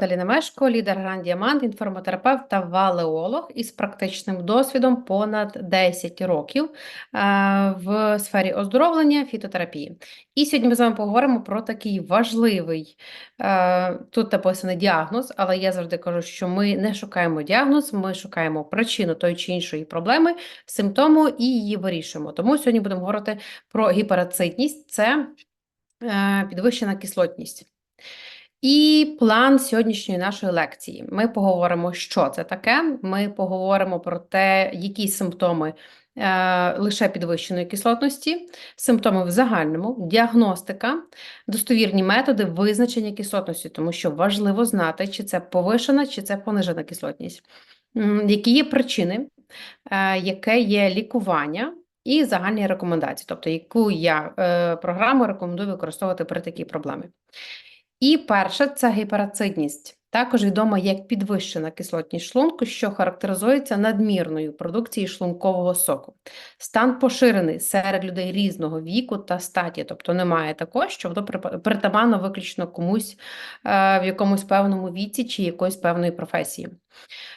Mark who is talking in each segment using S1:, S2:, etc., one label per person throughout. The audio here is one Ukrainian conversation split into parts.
S1: Каталіна Мешко, лідер Гранд Діамант, інформотерапевт та валеолог із практичним досвідом понад 10 років е, в сфері оздоровлення фітотерапії. І сьогодні ми з вами поговоримо про такий важливий е, тут написаний діагноз, але я завжди кажу, що ми не шукаємо діагноз, ми шукаємо причину тої чи іншої проблеми, симптому і її вирішуємо. Тому сьогодні будемо говорити про гіперацитність, це е, підвищена кислотність. І план сьогоднішньої нашої лекції. Ми поговоримо, що це таке. Ми поговоримо про те, які симптоми е, лише підвищеної кислотності, симптоми в загальному, діагностика, достовірні методи визначення кислотності, тому що важливо знати, чи це повишена, чи це понижена кислотність, які є причини, е, яке є лікування. І загальні рекомендації, тобто яку я е, програму рекомендую використовувати при такій проблемі. І перше це гіперацидність, також відома як підвищена кислотність шлунку, що характеризується надмірною продукцією шлункового соку. Стан поширений серед людей різного віку та статі, тобто немає такого, що воно притаманно виключно комусь е, в якомусь певному віці чи якоїсь певної професії.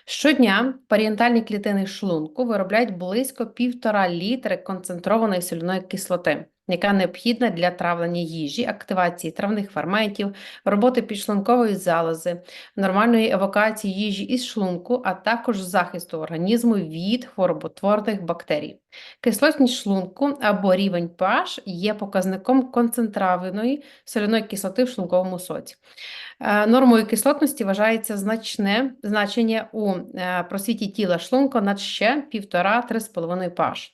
S1: Щодня парієнтальні клітини шлунку виробляють близько півтора літри концентрованої соляної кислоти, яка необхідна для травлення їжі, активації травних ферментів, роботи підшлункової залози, нормальної евакуації їжі із шлунку, а також захисту організму від хвороботворних бактерій. Кислотність шлунку або рівень pH є показником концентрованої соляної кислоти в шлунковому соці. Е, Нормою кислотності вважається значне значення у е, просвіті тіла шлунка над ще 1,5-3,5 pH.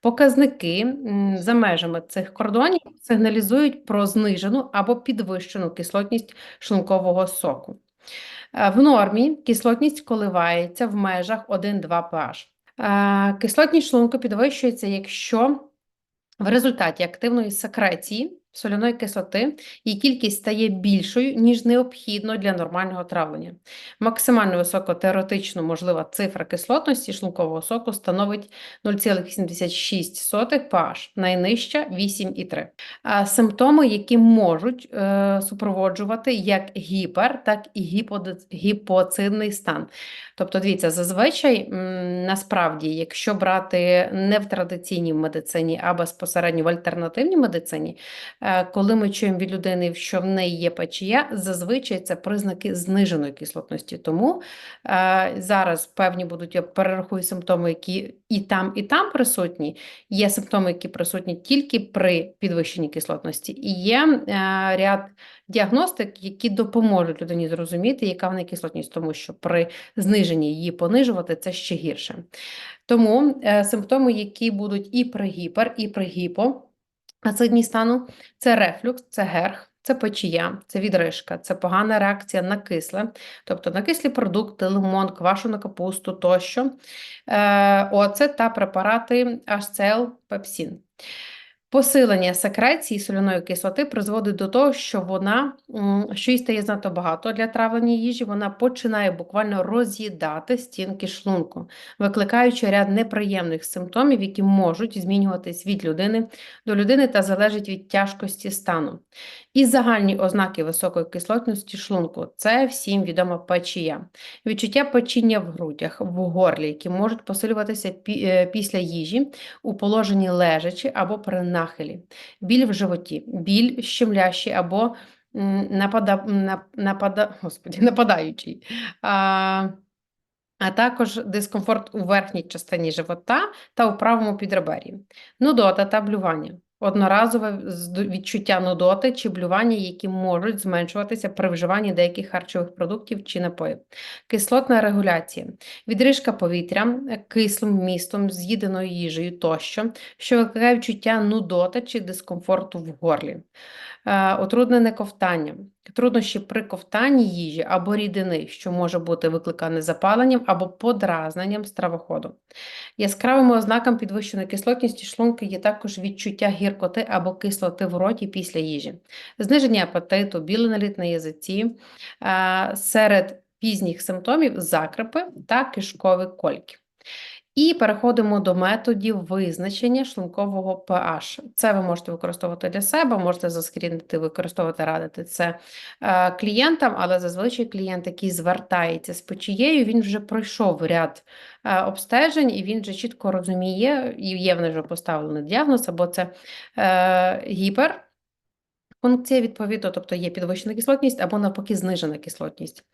S1: Показники за межами цих кордонів сигналізують про знижену або підвищену кислотність шлункового соку. Е, В нормі кислотність коливається в межах 1-2 pH. Кислотність шлунку підвищується, якщо в результаті активної секреції соляної кислоти її кількість стає більшою, ніж необхідно для нормального травлення. Максимально високо теоретично можлива цифра кислотності шлункового соку становить 0,86 pH, найнижча 8,3. А Симптоми, які можуть е, супроводжувати як гіпер, так і гіподи- гіпоцидний стан. Тобто, дивіться, зазвичай м, насправді, якщо брати не в традиційній медицині, а безпосередньо в альтернативній медицині, коли ми чуємо від людини, що в неї є печія, зазвичай це признаки зниженої кислотності. Тому е, зараз певні будуть, я перерахую симптоми, які і там, і там присутні. Є симптоми, які присутні тільки при підвищенні кислотності, і є е, ряд діагностик, які допоможуть людині зрозуміти, яка в неї кислотність, тому що при зниженні її понижувати це ще гірше. Тому е, симптоми, які будуть і при гіпер, і при гіпо, ацидній стану, це рефлюкс, це герх. Це печія, це відрижка, це погана реакція на кисле, тобто на кислі продукти, лимон, квашену капусту тощо, е, оцет та препарати HCl, пепсин. Посилення секреції соляної кислоти призводить до того, що вона, що їй стає занадто багато для травлення їжі, вона починає буквально роз'їдати стінки шлунку, викликаючи ряд неприємних симптомів, які можуть змінюватись від людини до людини та залежать від тяжкості стану. І загальні ознаки високої кислотності шлунку це всім відома печія. Відчуття печіння в грудях, в горлі, які можуть посилюватися е, після їжі у положенні лежачи або при нахилі, біль в животі, біль щемлящий або напада, напада, господі, нападаючий. А, а також дискомфорт у верхній частині живота та у правому підребер'ї. Нудота та блювання. Одноразове відчуття нудоти чи блювання, які можуть зменшуватися при вживанні деяких харчових продуктів чи напоїв. Кислотна регуляція. Відрижка повітря е, кислим містом, з'їденою їжею тощо, що викликає відчуття нудоти чи дискомфорту в горлі. отруднене ковтання. Труднощі при ковтанні їжі або рідини, що може бути викликане запаленням або подразненням стравоходу. Яскравими ознаками підвищеної кислотності шлунку є також відчуття гіркоти або кислоти в роті після їжі, зниження апетиту, білий наліт на язиці, е, серед пізніх симптомів закрипи та кишкові кольки. І переходимо до методів визначення шлункового pH. Це ви можете використовувати для себе, можете заскрінити, використовувати, радити це е, клієнтам, але зазвичай клієнт, який звертається з печією, він вже пройшов ряд е, обстежень і він вже чітко розуміє, і є в них вже поставлений діагноз, або це е, гіпер. Функція відповідно, тобто є підвищена кислотність або навпаки знижена кислотність.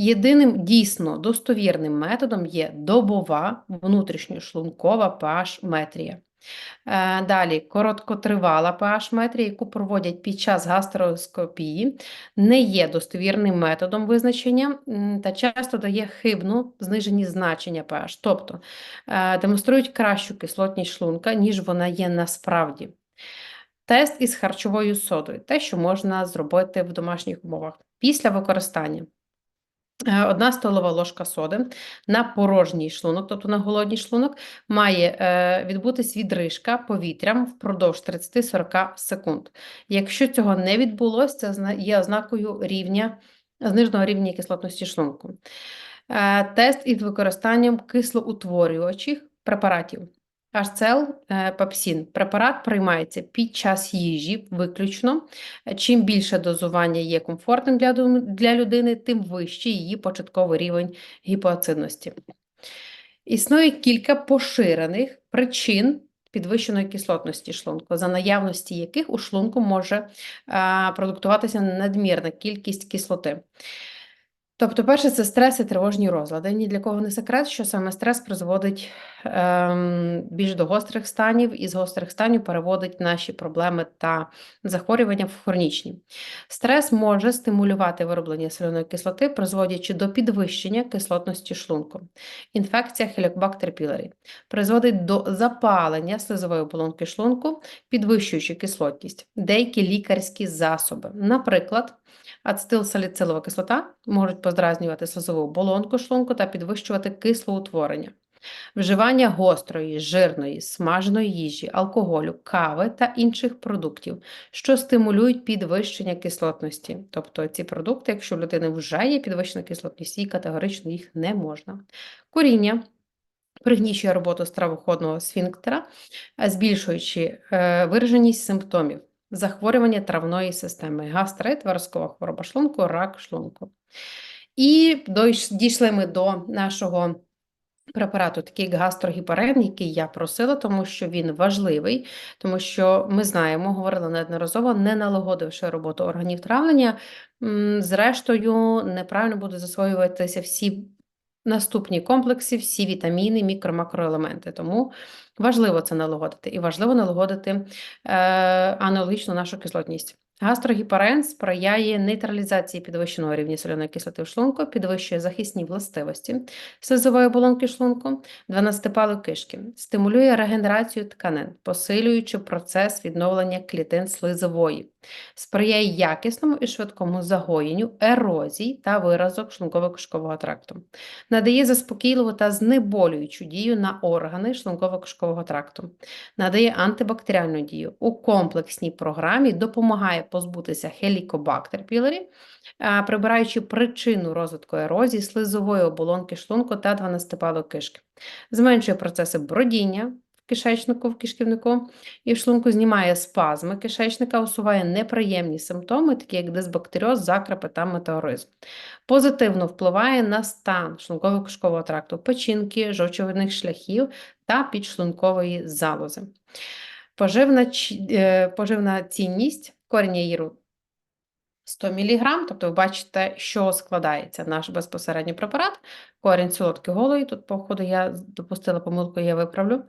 S1: Єдиним дійсно достовірним методом є добова внутрішньошлункова pH-метрія. Е, Далі короткотривала pH-метрія, яку проводять під час гастрооскопії, не є достовірним методом визначення та часто дає хибну знижені значення pH, тобто е, демонструють кращу кислотність шлунка, ніж вона є насправді. Тест із харчовою содою, те, що можна зробити в домашніх умовах. Після використання одна столова ложка соди на порожній шлунок, тобто на голодній шлунок, має е, відбутись відрижка повітрям впродовж 30-40 секунд. Якщо цього не відбулося, це є ознакою рівня, зниженого рівня кислотності шлунку. Е, Тест із використанням кислоутворюючих препаратів. HCl е, пепсин. Препарат приймається під час їжі виключно. Е, Чим більше дозування є комфортним для, для людини, тим вищий її початковий рівень гіпоацидності. Існує кілька поширених причин підвищеної кислотності шлунку, за наявності яких у шлунку може продуктуватися надмірна кількість кислоти. Тобто, перше, це стрес і тривожні розлади. Ні для кого не секрет, що саме стрес призводить ем, більш до гострих станів, і з гострих станів переводить наші проблеми та захворювання в хронічні. Стрес може стимулювати вироблення соляної кислоти, призводячи до підвищення кислотності шлунку. Інфекція Helicobacter pylori призводить до запалення слизової оболонки шлунку, підвищуючи кислотність. Деякі лікарські засоби, наприклад, ацетилсаліцилова кислота можуть подразнювати слизову оболонку шлунку та підвищувати кислоутворення. Вживання гострої, жирної, смаженої їжі, алкоголю, кави та інших продуктів, що стимулюють підвищення кислотності. Тобто ці продукти, якщо в людини вже є підвищена кислотність, їй категорично їх не можна. Куріння пригнічує роботу стравоходного сфінктера, збільшуючи е, вираженість симптомів захворювання травної системи, гастрит, виразкова хвороба шлунку, рак шлунку. І дійшли ми до нашого препарату, такий гастрогіпарен, який я просила, тому що він важливий, тому що ми знаємо, говорили неодноразово, не налагодивши роботу органів травлення, зрештою неправильно будуть засвоюватися всі наступні комплекси, всі вітаміни, мікро-макроелементи. Тому важливо це налагодити. І важливо налагодити е, аналогічно нашу кислотність. Гастрогіпарен сприяє нейтралізації підвищеного рівня соляної кислоти в шлунку, підвищує захисні властивості слизової оболонки шлунку, 12-палої кишки, стимулює регенерацію тканин, посилюючи процес відновлення клітин слизової, сприяє якісному і швидкому загоєнню ерозій та виразок шлунково-кишкового тракту, надає заспокійливу та знеболюючу дію на органи шлунково-кишкового тракту, надає антибактеріальну дію. У комплексній програмі допомагає позбутися хелікобактер пілорі, прибираючи причину розвитку ерозії слизової оболонки шлунку та 12-палої кишки, зменшує процеси бродіння кишечнику, в кишківнику і в шлунку, знімає спазми кишечника, усуває неприємні симптоми, такі як дисбактеріоз, закрепи та метеоризм. Позитивно впливає на стан шлунково-кишкового тракту, печінки, жовчовидних шляхів та підшлункової залози. Поживна, е, поживна цінність коріння їру 100 мг, тобто ви бачите, що складається наш безпосередній препарат. Корінь солодкий голий, тут, походу, я допустила помилку, я виправлю.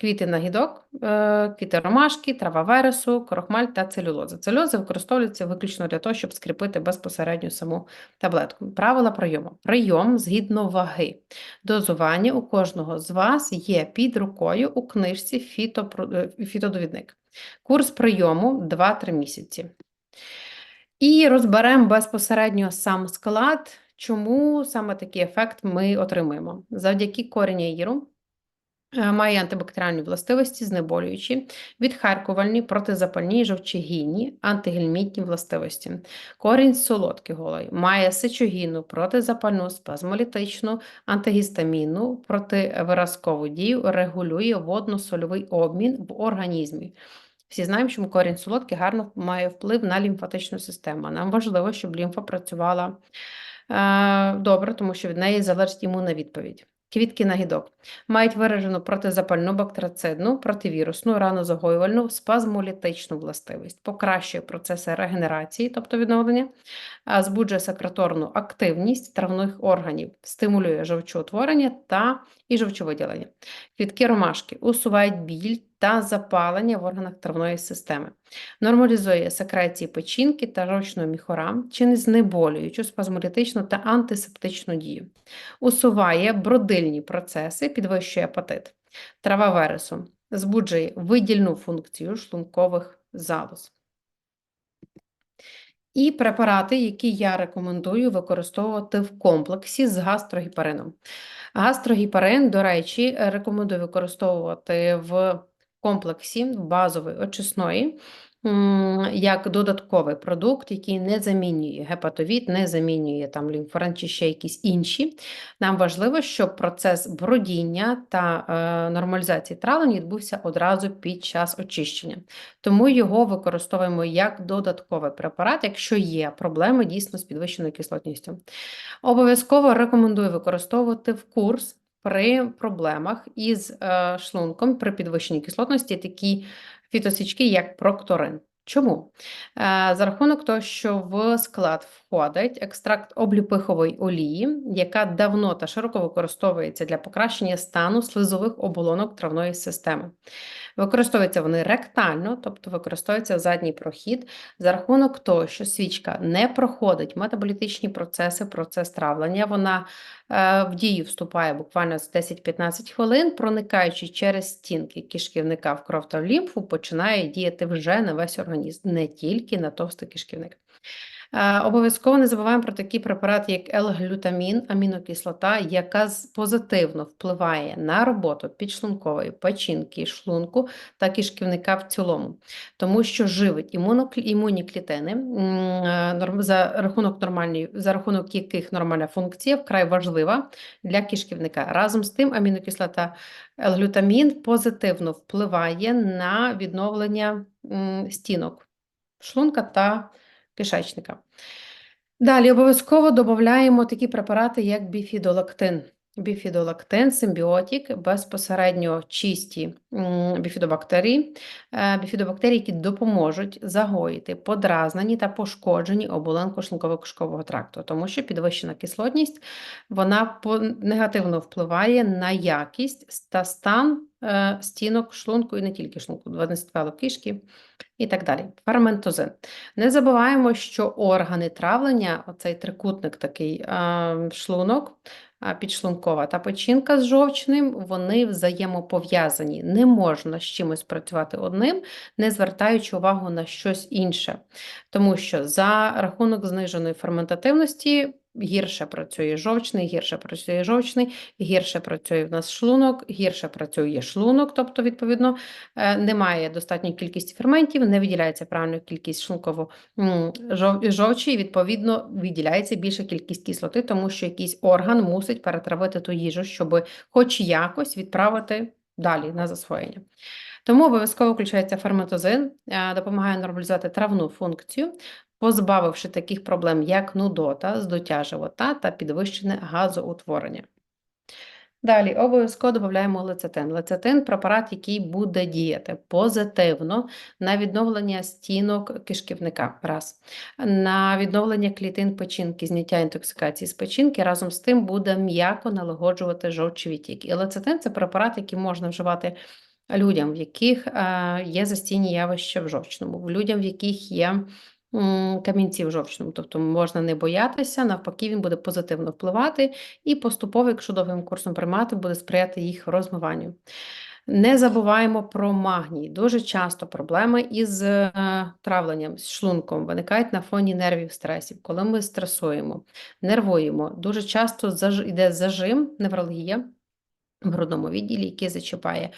S1: Квіти нагідок, е, квіти ромашки, трава вересу, крохмаль та целюлоза. Целюлоза використовується виключно для того, щоб скріпити безпосередньо саму таблетку. Правила прийому. Прийом згідно ваги. Дозування у кожного з вас є під рукою у книжці е, фітодовідник. Курс прийому 2-3 місяці. І розберемо безпосередньо сам склад, чому саме такий ефект ми отримуємо. Завдяки коріння іру Е, Має антибактеріальні властивості, знеболюючі, відхаркувальні, протизапальні, жовчогінні, антигельмітні властивості. Корінь солодкий голий, має сечогінну, протизапальну, спазмолітичну, антигістамінну, противиразкову дію, регулює водно-сольовий обмін в організмі. Всі знаємо, що корінь солодкий гарно має вплив на лімфатичну систему. Нам важливо, щоб лімфа працювала е, добре, тому що від неї залежить імунна відповідь. Квітки нагідок мають виражену протизапальну, бактерицидну, противірусну, ранозагоювальну, спазмолітичну властивість, покращує процеси регенерації, тобто відновлення, збуджує секреторну активність травних органів, стимулює жовчоутворення та і жовчовиділення. Квітки ромашки усувають біль та запалення в органах травної системи, нормалізує секреції печінки та жовчного міхора, чинить знеболюючу, спазмолітичну та антисептичну дію, усуває бродильні процеси, підвищує апетит. Трава вересу збуджує видільну функцію шлункових залоз. І препарати, які я рекомендую використовувати в комплексі з гастрогіпарином. Гастрогіпарин, до речі, рекомендую використовувати в комплексі базової очисної як додатковий продукт, який не замінює гепатовід, не замінює там лімфорен чи ще якісь інші. Нам важливо, щоб процес бродіння та е, нормалізації травлення відбувся одразу під час очищення. Тому його використовуємо як додатковий препарат, якщо є проблеми дійсно з підвищеною кислотністю. Обов'язково рекомендую використовувати в курс. При проблемах із е, шлунком при підвищенні кислотності такі фітосічки, як прокторин. Чому? Е, за рахунок того, що в склад входить екстракт обліпихової олії, яка давно та широко використовується для покращення стану слизових оболонок травної системи. Використовуються вони ректально, тобто використовується задній прохід, за рахунок того, що свічка не проходить метаболітичні процеси, процес травлення, вона е, в дію вступає буквально з 10-15 хвилин, проникаючи через стінки кишківника в кров та в лімфу, починає діяти вже на весь організм, не тільки на товстий кишківник. Е, обов'язково не забуваємо про такі препарати, як L-глютамін, амінокислота, яка позитивно впливає на роботу підшлункової печінки, шлунку та кишківника в цілому, тому що живить імунні клітини, е, за рахунок нормальної, за рахунок яких нормальна функція вкрай важлива для кишківника. Разом з тим, амінокислота L-глютамін позитивно впливає на відновлення стінок шлунка та кишечника. Далі обов'язково додаємо такі препарати, як біфідолактин. Біфідолактин, симбіотик, безпосередньо чисті біфідобактерії, е, біфідобактерії, які допоможуть загоїти подразнені та пошкоджені оболонку шлунково кишкового тракту, тому що підвищена кислотність вона негативно впливає на якість та стан е, стінок шлунку і не тільки шлунку, 12 кишки і так далі. Ферментозин. Не забуваємо, що органи травлення, оцей трикутник такий шлунок, підшлункова та печінка з жовчним, вони взаємопов'язані. Не можна з чимось працювати одним, не звертаючи увагу на щось інше. Тому що за рахунок зниженої ферментативності гірше працює жовчний, гірше працює жовчний, гірше працює в нас шлунок, гірше працює шлунок, тобто, відповідно, е, немає достатньої кількості ферментів, не виділяється правильна кількість шлунково жовчі, і відповідно виділяється більша кількість кислоти, тому що якийсь орган мусить перетравити ту їжу, щоб хоч якось відправити далі на засвоєння. Тому обов'язково включається ферментозин, е, допомагає нормалізувати травну функцію, позбавивши таких проблем, як нудота, здуття живота та підвищене газоутворення. Далі обов'язково додаємо лецитин. Лецитин препарат, який буде діяти позитивно на відновлення стінок кишківника, раз, на відновлення клітин печінки, зняття інтоксикації з печінки, разом з тим буде м'яко налагоджувати жовчі відтік. І лецитин це препарат, який можна вживати людям, в яких е, є застійні явища в жовчному, людям, в яких є камінці в жовчному. Тобто можна не боятися, навпаки, він буде позитивно впливати і поступово, якщо довгим курсом приймати, буде сприяти їх розмиванню. Не забуваємо про магній. Дуже часто проблеми із е, травленням, з шлунком виникають на фоні нервів стресів. Коли ми стресуємо, нервуємо, дуже часто йде зажим, невралгія, в грудному відділі, який зачіпає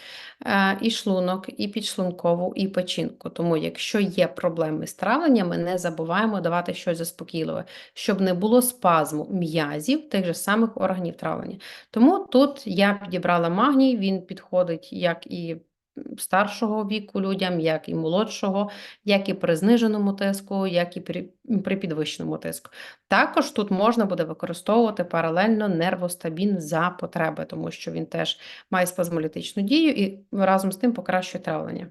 S1: е, і шлунок, і підшлункову, і печінку. Тому, якщо є проблеми з травленнями, не забуваємо давати щось заспокійливе, щоб не було спазму м'язів тих же самих органів травлення. Тому тут я підібрала магній, він підходить як і старшого віку людям, як і молодшого, як і при зниженому тиску, як і при, при підвищеному тиску. Також тут можна буде використовувати паралельно нервостабін за потреби, тому що він теж має спазмолітичну дію і разом з тим покращує травлення.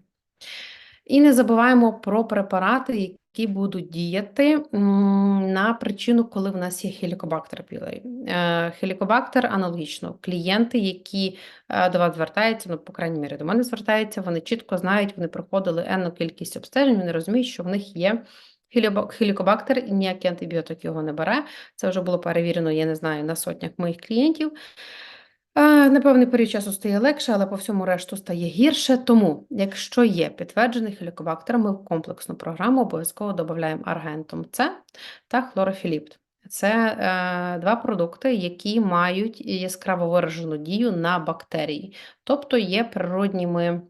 S1: І не забуваємо про препарати, які будуть діяти на причину, коли в нас є хелікобактер пілей. Е, Хелікобактер аналогічно. Клієнти, які е, до вас звертаються, ну, по крайній мірі, до мене звертаються, вони чітко знають, вони проходили енну кількість обстежень, вони розуміють, що в них є хелікобактер, і ніякий антибіотик його не бере. Це вже було перевірено, я не знаю, на сотнях моїх клієнтів. Е, На певний період часу стає легше, але по всьому решту стає гірше. Тому, якщо є підтверджений хелікобактер, ми в комплексну програму обов'язково додаємо аргентум С та хлорофіліпт. Це е, два продукти, які мають яскраво виражену дію на бактерії, тобто є природніми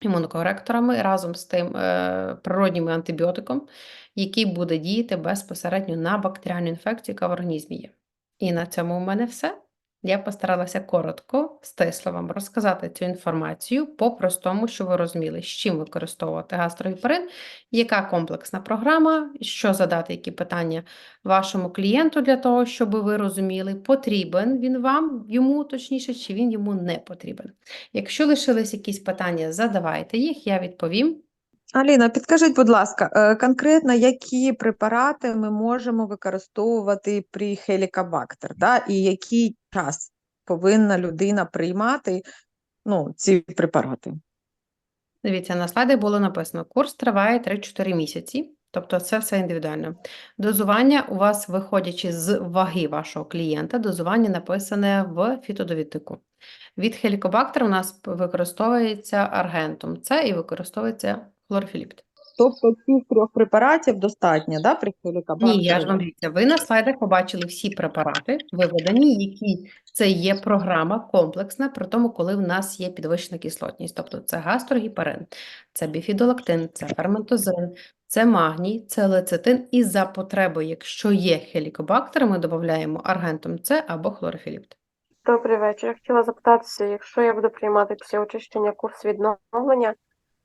S1: імунокоректорами разом з тим е, природнім антибіотиком, який буде діяти безпосередньо на бактеріальну інфекцію, яка в організмі є. І на цьому в мене все. Я постаралася коротко, стисло вам розказати цю інформацію по-простому, щоб ви розуміли, з чим використовувати гастрогіперин, яка комплексна програма, що задати, які питання вашому клієнту для того, щоб ви розуміли, потрібен він вам, йому точніше, чи він йому не потрібен. Якщо лишились якісь питання, задавайте їх, я відповім.
S2: Аліна, підкажіть, будь ласка, е, конкретно які препарати ми можемо використовувати при хелікобактер, да? і який час повинна людина приймати ну, ці препарати?
S1: Дивіться, на слайді було написано: курс триває 3-4 місяці, тобто це все індивідуально. Дозування у вас, виходячи з ваги вашого клієнта, дозування написане в фітодовіднику. Від хелікобактера у нас використовується аргентум С і використовується хлорфіліпт.
S2: Тобто цих трьох препаратів достатньо да, при?
S1: Ні, я ж вам дивіться, ви на слайдах побачили всі препарати виведені, які це є програма комплексна, при тому, коли в нас є підвищена кислотність. Тобто це гастрогіперин, це біфідолактин, це ферментозин, це магній, це лецитин. І за потребою, якщо є хелікобактер, ми додаємо аргентум С або хлорофіліпт.
S3: Добрий вечір. Я хотіла запитатися, якщо я буду приймати після очищення курс відновлення,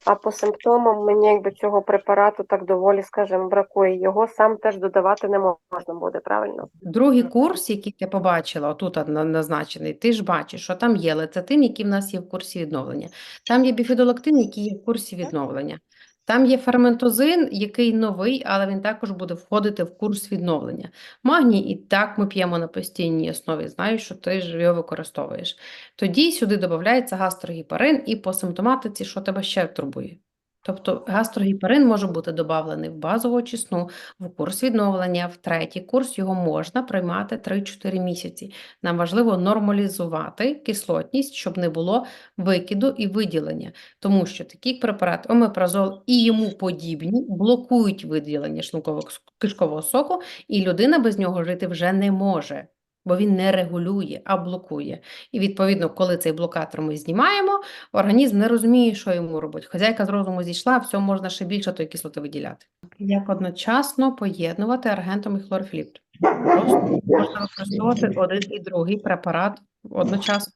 S3: а по симптомам мені якби цього препарату так доволі, скажімо, бракує, його сам теж додавати не можна буде, правильно?
S1: Другий курс, який ти побачила, на- назначений, ти ж бачиш, що там є лецитин, який в нас є в курсі відновлення. Там є біфідолактин, який є в курсі відновлення. Там є ферментозин, який новий, але він також буде входити в курс відновлення. Магній і так ми п'ємо на постійній основі. Знаю, що ти ж його використовуєш. Тоді сюди додається гастрогіпарин і по симптоматиці, що тебе ще турбує. Тобто гастрогіпарин може бути додавлений в базову очисну, в курс відновлення, в третій курс його можна приймати 3-4 місяці. Нам важливо нормалізувати кислотність, щоб не було викиду і виділення, тому що такі препарати, омепразол і йому подібні, блокують виділення шлунково-кишкового соку, і людина без нього жити вже не може. Бо він не регулює, а блокує. І відповідно, коли цей блокатор ми знімаємо, організм не розуміє, що йому робить. Хазяйка з розуму зійшла, все можна ще більше тої кислоти виділяти. Як одночасно поєднувати аргентом і хлорфліпт Просто можна використовувати один і другий препарат одночасно.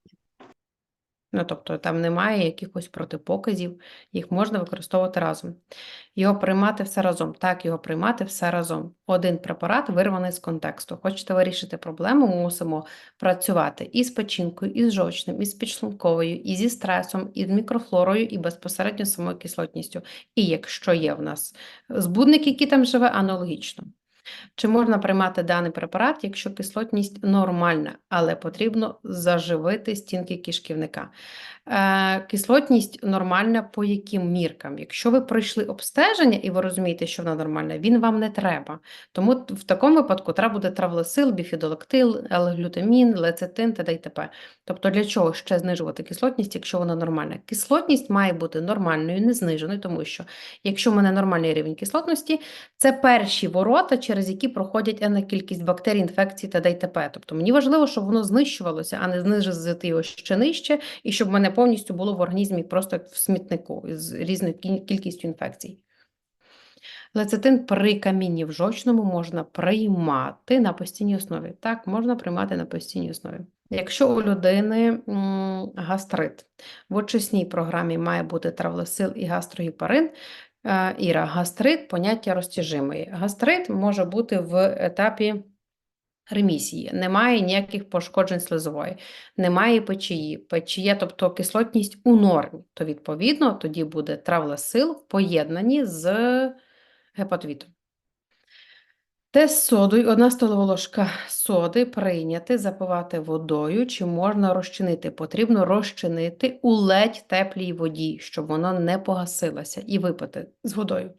S1: Ну, тобто там немає якихось протипоказів, їх можна використовувати разом. Його приймати все разом. Так, його приймати все разом. Один препарат вирваний з контексту. Хочете вирішити проблему, ми мусимо працювати і з печінкою, і з жовчним, і з підшлунковою, і зі стресом, і з мікрофлорою, і безпосередньо самою кислотністю. І якщо є в нас збудник, який там живе, аналогічно. Чи можна приймати даний препарат, якщо кислотність нормальна, але потрібно заживити стінки кишківника? Е, кислотність нормальна по яким міркам? Якщо ви пройшли обстеження і ви розумієте, що вона нормальна, він вам не треба. Тому в такому випадку треба буде травлесил, біфідолактил, L-глютамін, лецитин і т.п. Тобто для чого ще знижувати кислотність, якщо вона нормальна? Кислотність має бути нормальною, не зниженою, тому що якщо в мене нормальний рівень кислотності, це перші ворота, через через які проходять енна кількість бактерій, інфекцій та ДТП. Тобто мені важливо, щоб воно знищувалося, а не знизити його ще нижче, і щоб в мене повністю було в організмі просто в смітнику з різною кількістю інфекцій. Лецитин при камінні в жовчному можна приймати на постійній основі. Так, можна приймати на постійній основі. Якщо у людини гастрит, в очисній програмі має бути травлесил і гастрогіпарин. Е, Іра, гастрит поняття розтяжимої. Гастрит може бути в етапі ремісії, немає ніяких пошкоджень слизової, немає печії, печія, тобто кислотність у нормі, то відповідно тоді буде травлесил в поєднанні з гепатовітом. Тест з содою, одна столова ложка соди прийняти, запивати водою, чи можна розчинити. Потрібно розчинити у ледь теплій воді, щоб воно не погасилося, і випити з водою.